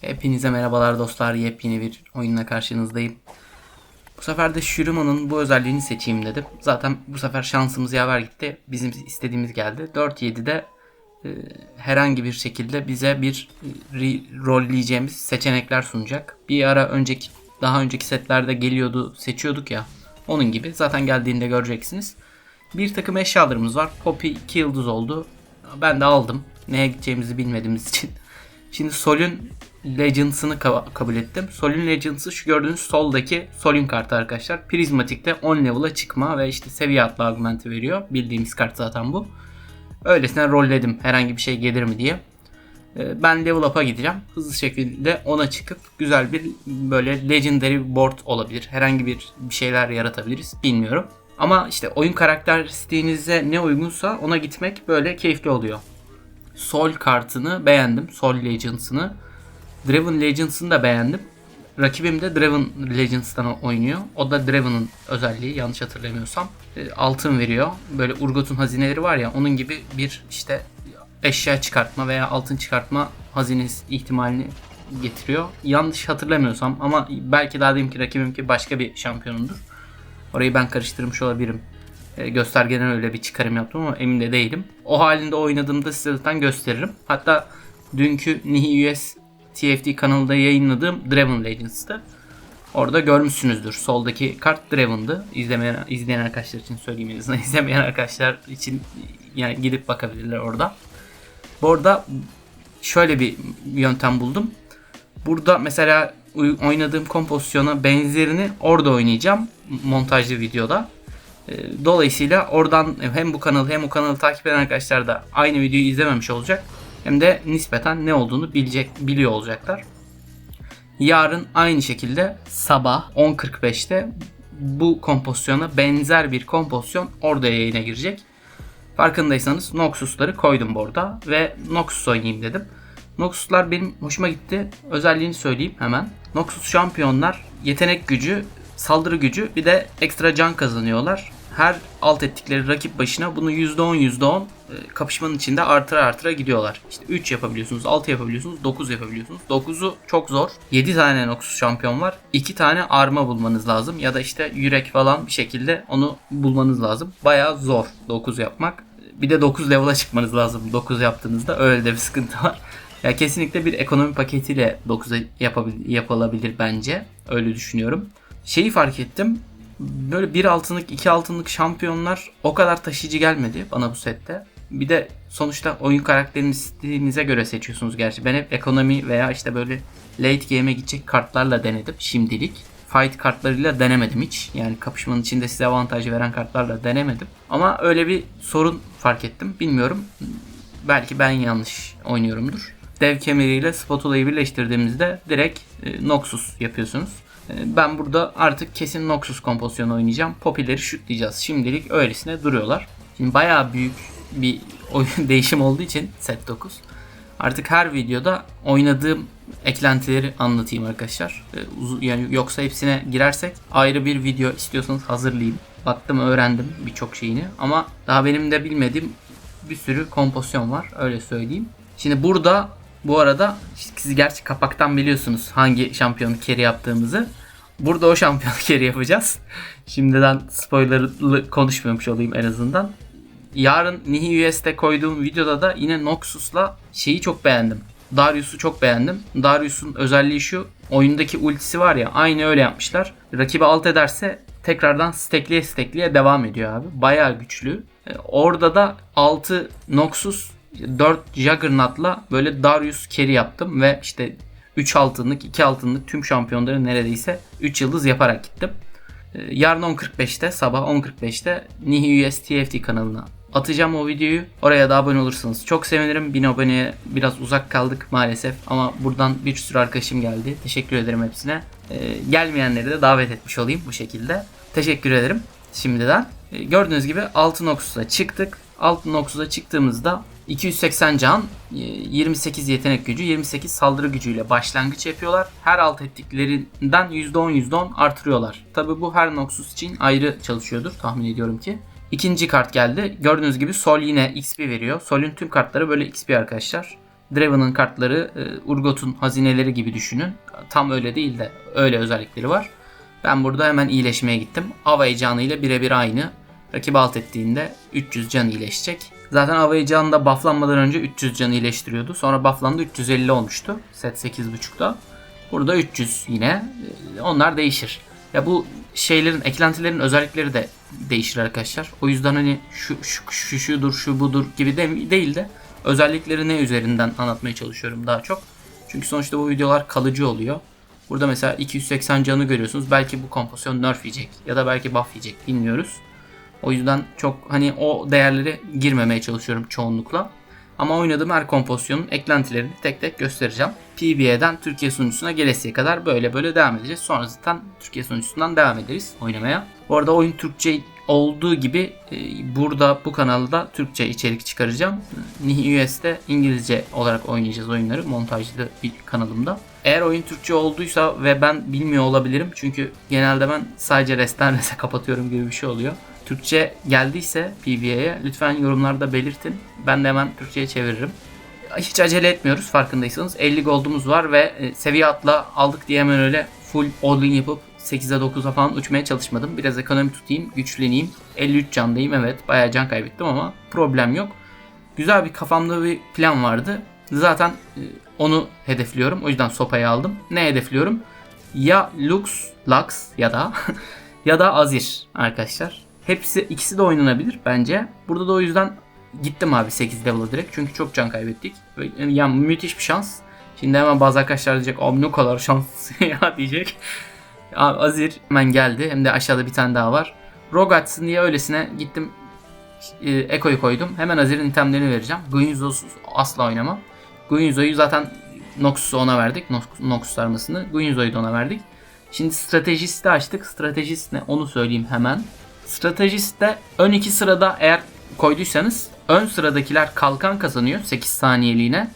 Hepinize merhabalar dostlar. Yepyeni bir oyunla karşınızdayım. Bu sefer de Shurimon'un bu özelliğini seçeyim dedim. Zaten bu sefer şansımız yaver gitti. Bizim istediğimiz geldi. 4-7'de e, herhangi bir şekilde bize bir e, rolleyeceğimiz seçenekler sunacak. Bir ara önceki daha önceki setlerde geliyordu seçiyorduk ya. Onun gibi zaten geldiğinde göreceksiniz. Bir takım eşyalarımız var. Poppy 2 yıldız oldu. Ben de aldım. Neye gideceğimizi bilmediğimiz için. Şimdi Sol'ün Legends'ını ka- kabul ettim. Sol'ün Legends'ı şu gördüğünüz soldaki Sol'ün kartı arkadaşlar. Prizmatik'te 10 level'a çıkma ve işte seviye atla augmenti veriyor. Bildiğimiz kart zaten bu. Öylesine rolledim herhangi bir şey gelir mi diye. Ee, Ben level up'a gideceğim. Hızlı şekilde ona çıkıp güzel bir böyle legendary board olabilir. Herhangi bir bir şeyler yaratabiliriz. Bilmiyorum. Ama işte oyun karakteristiğinize ne uygunsa ona gitmek böyle keyifli oluyor. Sol kartını beğendim. Sol Legends'ını. Draven Legends'ını da beğendim. Rakibim de Draven Legends'tan oynuyor. O da Draven'ın özelliği yanlış hatırlamıyorsam. E, Altın veriyor. Böyle Urgot'un hazineleri var ya onun gibi bir işte eşya çıkartma veya altın çıkartma hazinesi ihtimalini getiriyor. Yanlış hatırlamıyorsam ama belki daha diyeyim ki rakibimki başka bir şampiyonundur. Orayı ben karıştırmış olabilirim. E, göstergeden öyle bir çıkarım yaptım ama emin de değilim. O halinde oynadığımda size zaten gösteririm. Hatta dünkü Nihi US TFT kanalında yayınladığım Draven Legends'tı. Orada görmüşsünüzdür. Soldaki kart Draven'dı. İzlemeyen, izleyen arkadaşlar için söyleyeyim en azından. İzlemeyen arkadaşlar için yani gidip bakabilirler orada. Bu arada şöyle bir yöntem buldum. Burada mesela oynadığım kompozisyona benzerini orada oynayacağım montajlı videoda. E, Dolayısıyla oradan hem bu kanalı hem o kanalı takip eden arkadaşlar da aynı videoyu izlememiş olacak. Hem de nispeten ne olduğunu bilecek, biliyor olacaklar. Yarın aynı şekilde sabah 10.45'te bu kompozisyona benzer bir kompozisyon orada yayına girecek. Farkındaysanız Noxus'ları koydum burada ve Noxus oynayayım dedim. Noxus'lar benim hoşuma gitti. Özelliğini söyleyeyim hemen. Noxus şampiyonlar yetenek gücü, saldırı gücü bir de ekstra can kazanıyorlar. Her alt ettikleri rakip başına bunu %10 %10 e, kapışmanın içinde artıra artıra gidiyorlar. İşte 3 yapabiliyorsunuz, 6 yapabiliyorsunuz, 9 yapabiliyorsunuz. 9'u çok zor. 7 tane Noxus şampiyon var. 2 tane arma bulmanız lazım ya da işte yürek falan bir şekilde onu bulmanız lazım. Bayağı zor 9 yapmak. Bir de 9 level'a çıkmanız lazım 9 yaptığınızda. Öyle de bir sıkıntı var. Ya kesinlikle bir ekonomi paketiyle 9'a yapabil- yapılabilir bence. Öyle düşünüyorum. Şeyi fark ettim. Böyle bir altınlık, iki altınlık şampiyonlar o kadar taşıyıcı gelmedi bana bu sette. Bir de sonuçta oyun karakterini istediğinize göre seçiyorsunuz gerçi. Ben hep ekonomi veya işte böyle late game'e gidecek kartlarla denedim şimdilik. Fight kartlarıyla denemedim hiç. Yani kapışmanın içinde size avantajı veren kartlarla denemedim. Ama öyle bir sorun fark ettim. Bilmiyorum. Belki ben yanlış oynuyorumdur. Dev kemeriyle spatula'yı birleştirdiğimizde direkt e, Noxus yapıyorsunuz. E, ben burada artık kesin Noxus kompozisyonu oynayacağım. Popileri şutlayacağız. Şimdilik öylesine duruyorlar. Şimdi bayağı büyük bir oyun değişim olduğu için set 9. Artık her videoda oynadığım eklentileri anlatayım arkadaşlar. E, uzu- yani yoksa hepsine girersek ayrı bir video istiyorsanız hazırlayayım. Baktım öğrendim birçok şeyini ama daha benim de bilmediğim bir sürü kompozisyon var öyle söyleyeyim. Şimdi burada bu arada siz gerçi kapaktan biliyorsunuz hangi şampiyonu carry yaptığımızı. Burada o şampiyonu carry yapacağız. Şimdiden spoilerlı konuşmamış olayım en azından. Yarın Nihi US'te koyduğum videoda da yine Noxus'la şeyi çok beğendim. Darius'u çok beğendim. Darius'un özelliği şu. Oyundaki ultisi var ya aynı öyle yapmışlar. Rakibi alt ederse tekrardan stekleye stekleye devam ediyor abi. Bayağı güçlü. E, Orada da 6 Noxus 4 Juggernaut'la böyle Darius carry yaptım ve işte 3 altınlık 2 altınlık tüm şampiyonları neredeyse 3 yıldız yaparak gittim. Ee, Yarın 10.45'te sabah 10.45'te Nihi US TFT kanalına atacağım o videoyu. Oraya da abone olursanız çok sevinirim. 1000 aboneye biraz uzak kaldık maalesef ama buradan bir sürü arkadaşım geldi. Teşekkür ederim hepsine. Ee, gelmeyenleri de davet etmiş olayım bu şekilde. Teşekkür ederim şimdiden. Ee, gördüğünüz gibi Altın Oxus'a çıktık. Altın Oxus'a çıktığımızda 280 can, e, 28 yetenek gücü, 28 saldırı gücüyle başlangıç yapıyorlar. Her alt ettiklerinden %10 %10 artırıyorlar. Tabi bu her Noxus için ayrı çalışıyordur tahmin ediyorum ki. İkinci kart geldi. Gördüğünüz gibi Sol yine XP veriyor. Sol'ün tüm kartları böyle XP arkadaşlar. Draven'ın kartları e, Urgot'un hazineleri gibi düşünün. Tam öyle değil de öyle özellikleri var. Ben burada hemen iyileşmeye gittim. Avay canıyla birebir aynı. Rakip alt ettiğinde 300 can iyileşecek. Zaten Avay canı da bufflanmadan önce 300 can iyileştiriyordu. Sonra bufflandı 350 olmuştu. Set 8.5'da. Burada 300 yine. Onlar değişir. Ya bu şeylerin, eklentilerin özellikleri de değişir arkadaşlar. O yüzden hani şu şu şu şudur, şu budur gibi de değil de özellikleri ne üzerinden anlatmaya çalışıyorum daha çok. Çünkü sonuçta bu videolar kalıcı oluyor. Burada mesela 280 canı görüyorsunuz. Belki bu kompozisyon nerf yiyecek ya da belki buff yiyecek bilmiyoruz. O yüzden çok hani o değerlere girmemeye çalışıyorum çoğunlukla. Ama oynadığım her kompozisyonun eklentilerini tek tek göstereceğim. PBA'den Türkiye sunucusuna gelesiye kadar böyle böyle devam edeceğiz. Sonra zaten Türkiye sunucusundan devam ederiz oynamaya. Bu arada oyun Türkçe olduğu gibi e, burada bu kanalda Türkçe içerik çıkaracağım. Nihi US'de İngilizce olarak oynayacağız oyunları montajlı bir kanalımda. Eğer oyun Türkçe olduysa ve ben bilmiyor olabilirim çünkü genelde ben sadece resten rese kapatıyorum gibi bir şey oluyor. Türkçe geldiyse PBA'ye lütfen yorumlarda belirtin. Ben de hemen Türkçe'ye çeviririm. Hiç acele etmiyoruz farkındaysanız. 50 gold'umuz var ve e, seviye atla aldık diye hemen öyle full all-in yapıp 8'e 9'a falan uçmaya çalışmadım. Biraz ekonomi tutayım, güçleneyim. 53 candayım evet bayağı can kaybettim ama problem yok. Güzel bir kafamda bir plan vardı. Zaten e, onu hedefliyorum. O yüzden sopayı aldım. Ne hedefliyorum? Ya Lux, Lux ya da ya da Azir arkadaşlar. Hepsi ikisi de oynanabilir bence. Burada da o yüzden gittim abi 8 level'a direkt. Çünkü çok can kaybettik. Yani müthiş bir şans. Şimdi hemen bazı arkadaşlar diyecek abi ne kadar şans ya diyecek. Abi Azir hemen geldi. Hem de aşağıda bir tane daha var. Rogue diye öylesine gittim e, Eko'yu koydum. Hemen Azir'in itemlerini vereceğim. Guinsoo'suz asla oynamam. Guinzoo'yu zaten Noxus'u ona verdik. Nox- Noxus armasını. Guinzoo'yu da ona verdik. Şimdi stratejisti açtık. Stratejist ne onu söyleyeyim hemen. Stratejiste ön iki sırada eğer koyduysanız ön sıradakiler kalkan kazanıyor 8 saniyeliğine.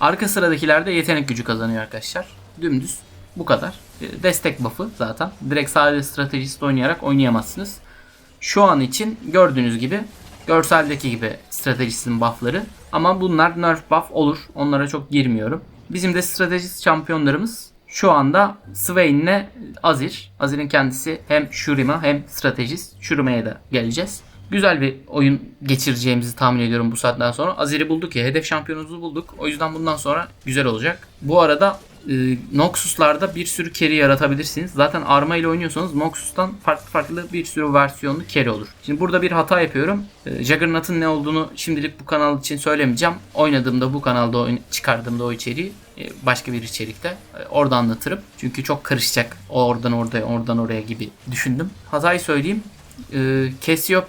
Arka sıradakiler de yetenek gücü kazanıyor arkadaşlar. Dümdüz bu kadar. E, Destek buff'ı zaten. Direkt sadece stratejist oynayarak oynayamazsınız. Şu an için gördüğünüz gibi görseldeki gibi stratejistin buff'ları. Ama bunlar nerf buff olur. Onlara çok girmiyorum. Bizim de stratejist şampiyonlarımız şu anda Swain'le Azir. Azir'in kendisi hem Shurima hem stratejist. Shurima'ya da geleceğiz. Güzel bir oyun geçireceğimizi tahmin ediyorum bu saatten sonra. Azir'i bulduk ya. Hedef şampiyonumuzu bulduk. O yüzden bundan sonra güzel olacak. Bu arada e, Noxus'larda bir sürü carry yaratabilirsiniz. Zaten arma ile oynuyorsanız Noxus'tan farklı farklı bir sürü versiyonlu carry olur. Şimdi burada bir hata yapıyorum. E, Juggernaut'ın ne olduğunu şimdilik bu kanal için söylemeyeceğim. Oynadığımda bu kanalda çıkardığımda o içeriği e, başka bir içerikte e, orada anlatırım. Çünkü çok karışacak. Oradan oraya, oradan oraya gibi düşündüm. Hatayı söyleyeyim.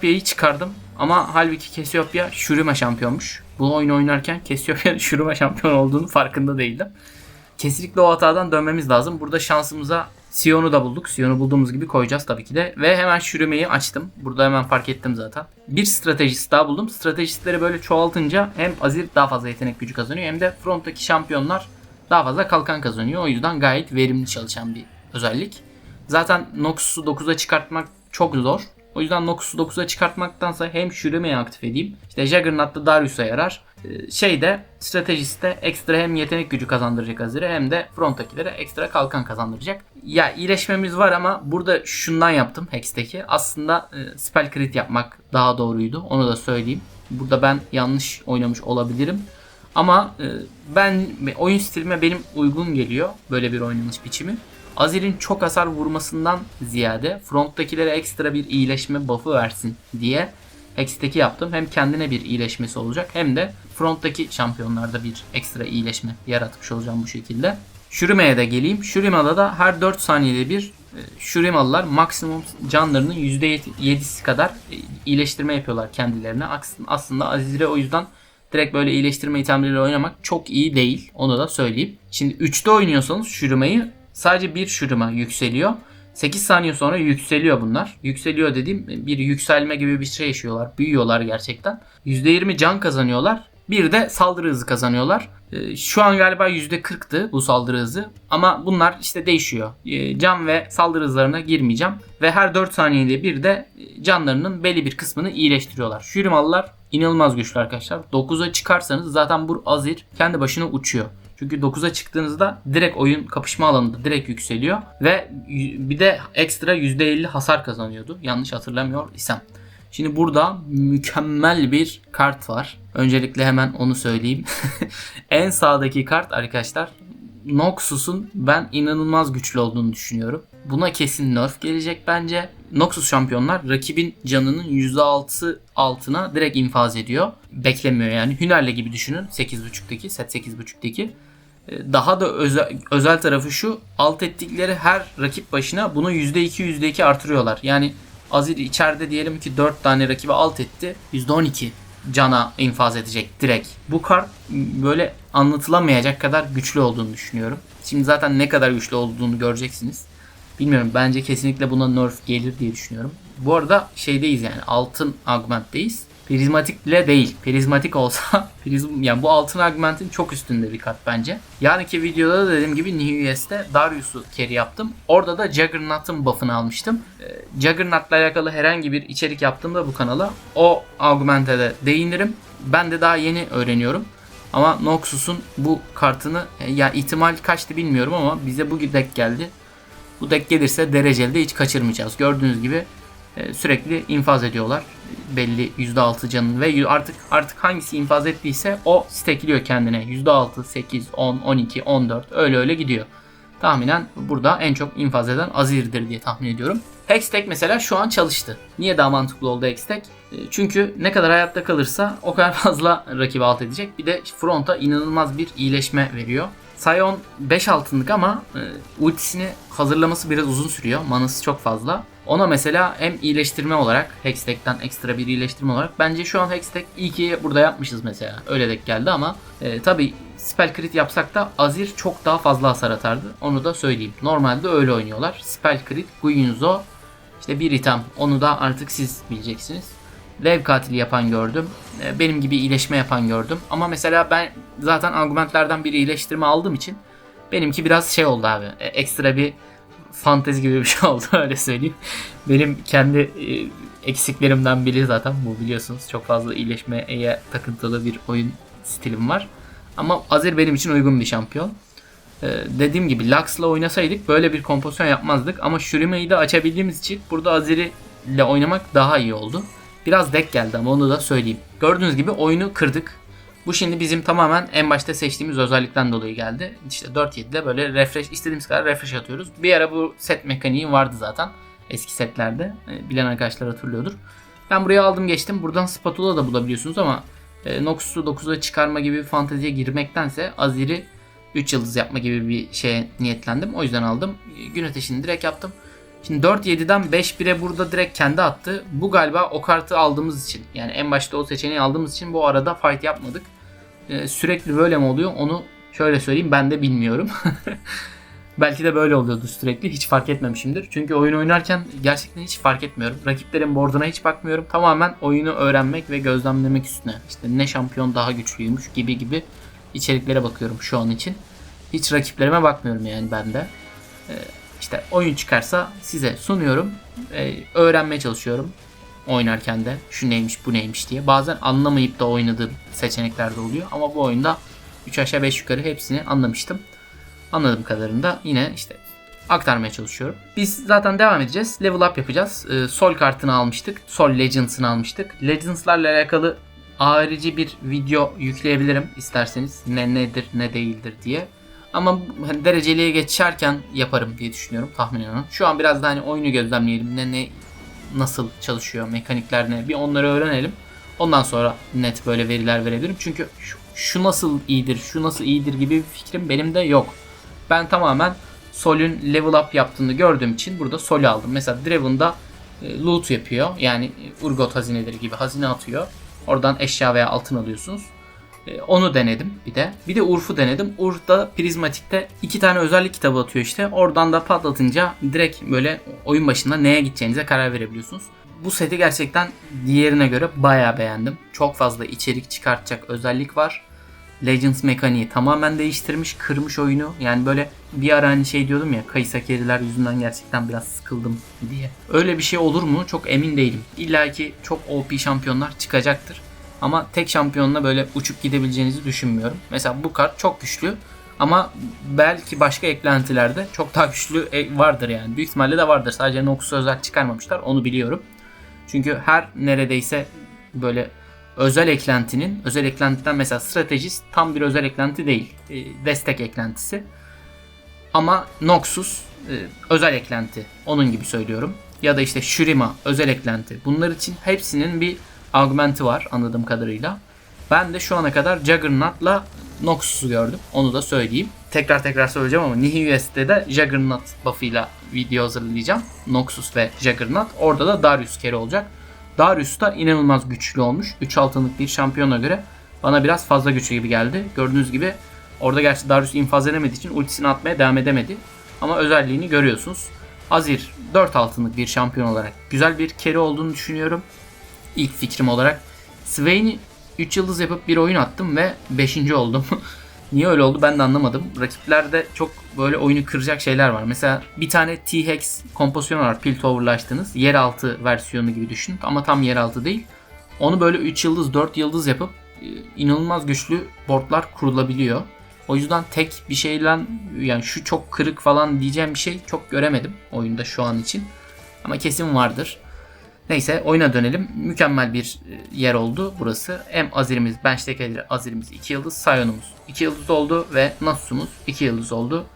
E, çıkardım. Ama halbuki Cassiopeia Shurima şampiyonmuş. Bu oyunu oynarken Cassiopeia Shurima şampiyon olduğunu farkında değildim. Kesinlikle o hatadan dönmemiz lazım. Burada şansımıza Sion'u da bulduk. Sion'u bulduğumuz gibi koyacağız tabii ki de. Ve hemen Shurime'yi açtım. Burada hemen fark ettim zaten. Bir stratejist daha buldum. Stratejistleri böyle çoğaltınca hem Azir daha fazla yetenek gücü kazanıyor hem de fronttaki şampiyonlar daha fazla kalkan kazanıyor. O yüzden gayet verimli çalışan bir özellik. Zaten Noxus'u 9'a çıkartmak çok zor. O yüzden Noxus'u 9'a çıkartmaktansa hem Shurime'yi aktif edeyim. İşte Juggernaut'ta Darius'a yarar. Şeyde stratejiste ekstra hem yetenek gücü kazandıracak Azir'e hem de fronttakilere ekstra kalkan kazandıracak. Ya iyileşmemiz var ama burada şundan yaptım Hex'teki. Aslında e, spell crit yapmak daha doğruydu. Onu da söyleyeyim. Burada ben yanlış oynamış olabilirim. Ama e, ben oyun stilime benim uygun geliyor böyle bir oynanış biçimi. Azir'in çok hasar vurmasından ziyade fronttakilere ekstra bir iyileşme buff'ı versin diye Hex'teki yaptım. Hem kendine bir iyileşmesi olacak hem de fronttaki şampiyonlarda bir ekstra iyileşme yaratmış olacağım bu şekilde. Shurime'ye de geleyim. Shurime'da da her 4 saniyede bir e, Shurimalılar maksimum canlarının %7'si kadar e, iyileştirme yapıyorlar kendilerine. Aslında Azir'e o yüzden direkt böyle iyileştirme itemleriyle oynamak çok iyi değil. Onu da söyleyeyim. Şimdi 3'te oynuyorsanız Shurime'yi sadece bir Shurima yükseliyor. 8 saniye sonra yükseliyor bunlar. Yükseliyor dediğim bir yükselme gibi bir şey yaşıyorlar. Büyüyorlar gerçekten. %20 can kazanıyorlar. Bir de saldırı hızı kazanıyorlar. Ee, Şu an galiba %40'tı bu saldırı hızı. Ama bunlar işte değişiyor. Ee, Can ve saldırı hızlarına girmeyeceğim. Ve her 4 saniyede bir de canlarının belli bir kısmını iyileştiriyorlar. Şurimalılar inanılmaz güçlü arkadaşlar. 9'a çıkarsanız zaten bu Azir kendi başına uçuyor. Çünkü 9'a çıktığınızda direkt oyun kapışma alanında direkt yükseliyor. Ve bir de ekstra %50 hasar kazanıyordu. Yanlış hatırlamıyor isem. Şimdi burada mükemmel bir kart var. Öncelikle hemen onu söyleyeyim. en sağdaki kart arkadaşlar Noxus'un ben inanılmaz güçlü olduğunu düşünüyorum. Buna kesin nerf gelecek bence. Noxus şampiyonlar rakibin canının %6 altına direkt infaz ediyor. Beklemiyor yani. Hünerle gibi düşünün. 8.5'teki set 8.5'teki. Ee, Daha da özel, özel tarafı şu. Alt ettikleri her rakip başına bunu %2 %2 artırıyorlar. Yani Azir içeride diyelim ki 4 tane rakibi alt etti. %12 cana infaz edecek direkt. Bu kart böyle anlatılamayacak kadar güçlü olduğunu düşünüyorum. Şimdi zaten ne kadar güçlü olduğunu göreceksiniz. Bilmiyorum bence kesinlikle buna nerf gelir diye düşünüyorum. Bu arada şeydeyiz yani altın augment'teyiz. Prizmatik bile değil. Prizmatik olsa prizm, yani bu altın augment'in çok üstünde bir kart bence. Yarınki videoda da dediğim gibi New US'te Darius'u carry yaptım. Orada da Juggernaut'ın buff'ını almıştım. Ee, Juggernaut'la alakalı herhangi bir içerik yaptığımda bu kanala o augment'e de değinirim. Ben de daha yeni öğreniyorum. Ama Noxus'un bu kartını e, ya ihtimal kaçtı bilmiyorum ama bize bu deck geldi. Bu deck gelirse dereceli de hiç kaçırmayacağız. Gördüğünüz gibi e, sürekli infaz ediyorlar. Belli %6 canın ve artık artık hangisi infaz ettiyse o stekliyor kendine. %6, 8, 10, 12, 14 öyle öyle gidiyor. Tahminen burada en çok infaz eden Azir'dir diye tahmin ediyorum. Hextech mesela şu an çalıştı. Niye daha mantıklı oldu Hextech? E, Çünkü ne kadar hayatta kalırsa o kadar fazla rakibi alt edecek. Bir de fronta inanılmaz bir iyileşme veriyor. Sion 5 altınlık ama e, ultisini hazırlaması biraz uzun sürüyor. Manası çok fazla. Ona mesela hem iyileştirme olarak Hextech'ten ekstra bir iyileştirme olarak bence şu an Hextech iyi ki burada yapmışız mesela. Öyle denk geldi ama e, tabi spell crit yapsak da Azir çok daha fazla hasar atardı. Onu da söyleyeyim. Normalde öyle oynuyorlar. Spell crit, Guinzo, işte bir item. Onu da artık siz bileceksiniz. Lev katili yapan gördüm. E, Benim gibi iyileşme yapan gördüm. Ama mesela ben zaten argumentlerden bir iyileştirme aldığım için benimki biraz şey oldu abi. E, Ekstra bir fantezi gibi bir şey oldu öyle söyleyeyim. Benim kendi e, eksiklerimden biri zaten bu biliyorsunuz. Çok fazla iyileşmeye takıntılı bir oyun stilim var. Ama Azir benim için uygun bir şampiyon. Ee, dediğim gibi Lux'la oynasaydık böyle bir kompozisyon yapmazdık. Ama Shurime'yi de açabildiğimiz için burada Azir'i ile oynamak daha iyi oldu. Biraz deck geldi ama onu da söyleyeyim. Gördüğünüz gibi oyunu kırdık. Bu şimdi bizim tamamen en başta seçtiğimiz özellikten dolayı geldi. İşte 4-7'de böyle refresh istediğimiz kadar refresh atıyoruz. Bir ara bu set mekaniği vardı zaten eski setlerde. Ee, Bilen arkadaşlar hatırlıyordur. Ben buraya aldım geçtim. Buradan spatula da bulabiliyorsunuz ama e, Noxus'u 9'a çıkarma gibi bir fanteziye girmektense Azir'i 3 yıldız yapma gibi bir şeye niyetlendim. O yüzden aldım. Gün ateşini direkt yaptım. Şimdi 4-7'den 5-1'e burada direkt kendi attı. Bu galiba o kartı aldığımız için. Yani en başta o seçeneği aldığımız için bu arada fight yapmadık. Ee, sürekli böyle mi oluyor onu şöyle söyleyeyim ben de bilmiyorum. Belki de böyle oluyordu sürekli. Hiç fark etmemişimdir. Çünkü oyun oynarken gerçekten hiç fark etmiyorum. Rakiplerin board'una hiç bakmıyorum. Tamamen oyunu öğrenmek ve gözlemlemek üstüne. İşte ne şampiyon daha güçlüymüş gibi gibi içeriklere bakıyorum şu an için. Hiç rakiplerime bakmıyorum yani ben de. Ee, işte oyun çıkarsa size sunuyorum. Ee, öğrenmeye çalışıyorum. Oynarken de şu neymiş bu neymiş diye. Bazen anlamayıp da oynadığım seçenekler de oluyor. Ama bu oyunda 3 aşağı 5 yukarı hepsini anlamıştım. Anladığım kadarında yine işte aktarmaya çalışıyorum. Biz zaten devam edeceğiz. Level up yapacağız. Ee, Sol kartını almıştık. Sol Legends'ını almıştık. Legends'larla alakalı harici bir video yükleyebilirim isterseniz. Ne nedir ne değildir diye. Ama hani dereceliğe geçerken yaparım diye düşünüyorum tahminen. Şu an biraz da hani oyunu gözlemleyelim. Ne ne nasıl çalışıyor, mekanikler ne bir onları öğrenelim. Ondan sonra net böyle veriler verebilirim. Çünkü şu, şu nasıl iyidir, şu nasıl iyidir gibi bir fikrim benim de yok. Ben tamamen Sol'ün level up yaptığını gördüğüm için burada Sol'ü aldım. Mesela Draven'da e, loot yapıyor. Yani Urgot hazineleri gibi hazine atıyor. Oradan eşya veya altın alıyorsunuz. E, Onu denedim bir de. Bir de Urf'u denedim. Urf'da prizmatikte iki tane özellik kitabı atıyor işte. Oradan da patlatınca direkt böyle oyun başında neye gideceğinize karar verebiliyorsunuz. Bu seti gerçekten diğerine göre bayağı beğendim. Çok fazla içerik çıkartacak özellik var. Legends mekaniği tamamen değiştirmiş, kırmış oyunu. Yani böyle bir ara hani şey diyordum ya Kayısakeriler yüzünden gerçekten biraz sıkıldım diye. Öyle bir şey olur mu? Çok emin değilim. İlla ki çok OP şampiyonlar çıkacaktır. Ama tek şampiyonla böyle uçup gidebileceğinizi düşünmüyorum. Mesela bu kart çok güçlü. Ama belki başka eklentilerde çok daha güçlü e- vardır yani. Büyük ihtimalle de vardır. Sadece Noxus özel çıkarmamışlar. Onu biliyorum. Çünkü her neredeyse böyle özel eklentinin, özel eklentiden mesela stratejist tam bir özel eklenti değil. E, destek eklentisi. Ama Noxus e, özel eklenti. Onun gibi söylüyorum. Ya da işte Shurima özel eklenti. Bunlar için hepsinin bir augmenti var anladığım kadarıyla. Ben de şu ana kadar Juggernaut'la Noxus'u gördüm. Onu da söyleyeyim. Tekrar tekrar söyleyeceğim ama Nihi US'de de Juggernaut buff'ıyla video hazırlayacağım. Noxus ve Juggernaut. Orada da Darius kere olacak. Darius da inanılmaz güçlü olmuş. 3 altınlık bir şampiyona göre bana biraz fazla güçlü gibi geldi. Gördüğünüz gibi orada gerçi Darius infaz edemediği için ultisini atmaya devam edemedi. Ama özelliğini görüyorsunuz. Azir 4 altınlık bir şampiyon olarak güzel bir kere olduğunu düşünüyorum. İlk fikrim olarak. Swain'i 3 yıldız yapıp bir oyun attım ve 5. oldum. Niye öyle oldu ben de anlamadım. Rakiplerde çok böyle oyunu kıracak şeyler var. Mesela bir tane T-Hex kompozisyonu var. Piltover'la açtığınız. Yeraltı versiyonu gibi düşünün. Ama tam yeraltı değil. Onu böyle 3 yıldız 4 yıldız yapıp e, inanılmaz güçlü boardlar kurulabiliyor. O yüzden tek bir şeyle yani şu çok kırık falan diyeceğim bir şey çok göremedim oyunda şu an için. Ama kesin vardır. Neyse oyuna dönelim. Mükemmel bir e, yer oldu burası. Hem Azir'imiz, bench'teki Azir'imiz 2 yıldız, Sion'umuz 2 yıldız oldu ve Nasus'umuz 2 yıldız oldu.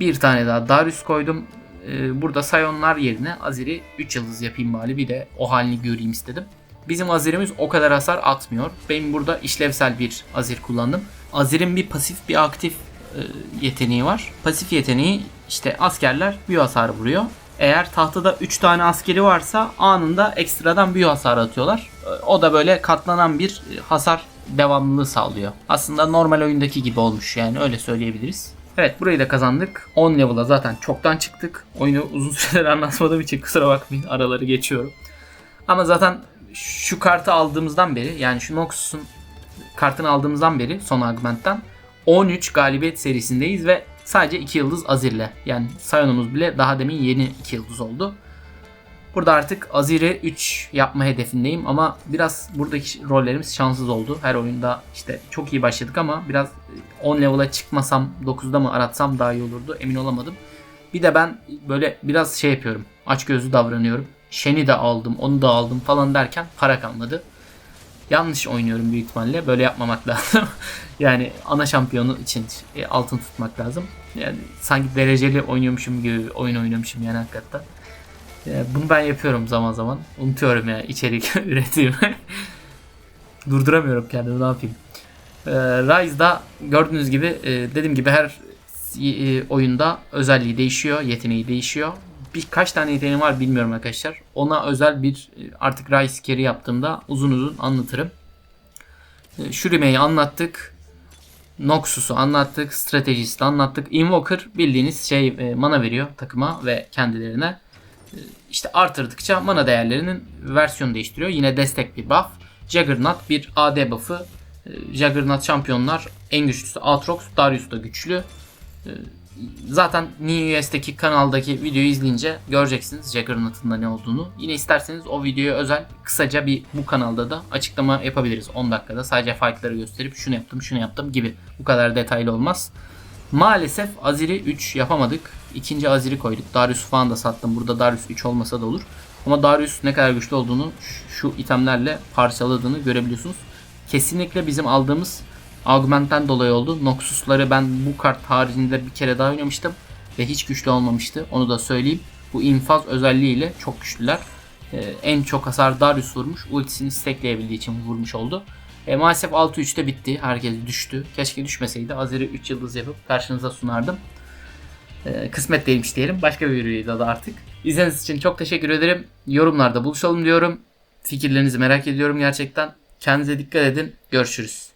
Bir tane daha Darius koydum. Ee, Burada Sion'lar yerine Azir'i 3 yıldız yapayım bari bir de o halini göreyim istedim. Bizim Azir'imiz o kadar hasar atmıyor. Ben burada işlevsel bir Azir kullandım. Azir'in bir pasif bir aktif e, yeteneği var. Pasif yeteneği işte askerler büyü hasarı vuruyor. Eğer tahtada 3 tane askeri varsa anında ekstradan büyü hasarı atıyorlar. E, O da böyle katlanan bir e, hasar devamlılığı sağlıyor. Aslında normal oyundaki gibi olmuş yani öyle söyleyebiliriz. Evet burayı da kazandık. 10 level'a zaten çoktan çıktık. Oyunu uzun süredir anlatmadığım için kusura bakmayın araları geçiyorum. Ama zaten şu kartı aldığımızdan beri yani şu Noxus'un kartını aldığımızdan beri son augment'ten 13 galibiyet serisindeyiz ve sadece 2 yıldız Azir'le. Yani Sion'umuz bile daha demin yeni 2 yıldız oldu. Burada artık Azir'i 3 yapma hedefindeyim ama biraz buradaki rollerimiz şanssız oldu. Her oyunda işte çok iyi başladık ama biraz 10 level'a çıkmasam 9'da mı aratsam daha iyi olurdu emin olamadım. Bir de ben böyle biraz şey yapıyorum. Açgözlü davranıyorum. Shen'i de aldım, onu da aldım falan derken para kalmadı. Yanlış oynuyorum büyük ihtimalle. Böyle yapmamak lazım. yani ana şampiyonu için e, altın tutmak lazım. Yani sanki dereceli oynuyormuşum gibi oyun oynamışım yani hakikaten. E, bunu ben yapıyorum zaman zaman. Unutuyorum ya içerik üretimi. Durduramıyorum kendimi ne yapayım. E, Rise'da gördüğünüz gibi e, dediğim gibi her e, oyunda özelliği değişiyor, yeteneği değişiyor. Birkaç tane yeteneği var bilmiyorum arkadaşlar. Ona özel bir e, artık Rise carry yaptığımda uzun uzun anlatırım. E, Shurime'yi anlattık. Noxus'u anlattık. Stratejist'i anlattık. Invoker bildiğiniz şey e, mana veriyor takıma ve kendilerine. E, işte artırdıkça mana değerlerinin versiyonu değiştiriyor. Yine destek bir buff. Juggernaut bir AD buff'ı. E, Juggernaut şampiyonlar en güçlüsü Aatrox. Darius da güçlü. Zaten New US'teki kanaldaki videoyu izleyince göreceksiniz Juggernaut'un da ne olduğunu. Yine isterseniz o videoya özel kısaca bir bu kanalda da açıklama yapabiliriz 10 dakikada. Sadece fightları gösterip şunu yaptım şunu yaptım gibi. Bu kadar detaylı olmaz. Maalesef Azir'i 3 yapamadık. İkinci Azir'i koyduk. Darius falan da sattım. Burada Darius 3 olmasa da olur. Ama Darius ne kadar güçlü olduğunu şu itemlerle parçaladığını görebiliyorsunuz. Kesinlikle bizim aldığımız Augment'ten dolayı oldu. Noxus'ları ben bu kart haricinde bir kere daha oynamıştım. Ve hiç güçlü olmamıştı. Onu da söyleyeyim. Bu infaz özelliğiyle çok güçlüler. Ee, en çok hasar Darius vurmuş. Ultisini stackleyebildiği için vurmuş oldu. E, maalesef 6-3'te bitti. Herkes düştü. Keşke düşmeseydi. Azir'i 3 yıldız yapıp karşınıza sunardım. E, kısmet değilmiş diyelim. Başka bir videoda da artık. İzlediğiniz için çok teşekkür ederim. Yorumlarda buluşalım diyorum. Fikirlerinizi merak ediyorum gerçekten. Kendinize dikkat edin. Görüşürüz.